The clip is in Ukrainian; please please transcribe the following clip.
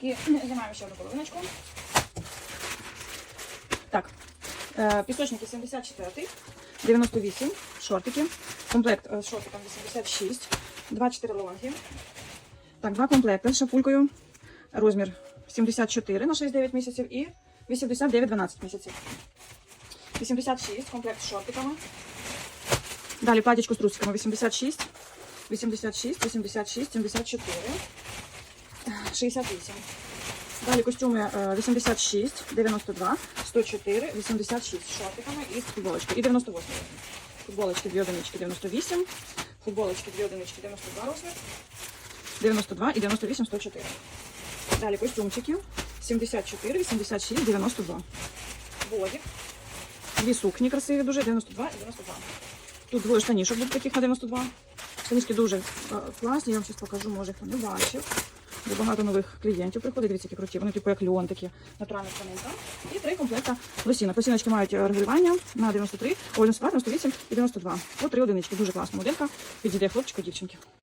Так, і знімаємо ще одну половиночку. Так, е, пісочники 74, 98, шортики. Комплект е, з шортиком 86, 24 лонги. Так, два комплекти з шапулькою. Розмір 74 на 6-9 місяців і 89-12 місяців. 86, комплект з шортиками. Далі платічко з трусиками 86, 86, 86, 74, 68. Далі костюми е, 86, 92, 104, 86 з шортиками і з футболочкою. І 98. Футболочки 2 одинички 98, футболочки 2 одинички 92 розмір, 92 і 98, 104. Далі костюмчики 74, 86, 92. Бодік. Дві сукні красиві, дуже 92 і 92. Тут двоє штанішок будуть таких на 92. Штанішки дуже е, класні, я вам зараз покажу, може хто не бачив. Бо багато нових клієнтів приходить, дивіться, які круті. Вони типу як льон, такі натуральна тканинка. І три комплекта лосінок. Лосіночки мають е, регулювання на 93, ой, 92, 98 і 92. По три одинички. Дуже класна моделька. Підійде хлопчику, дівчинки.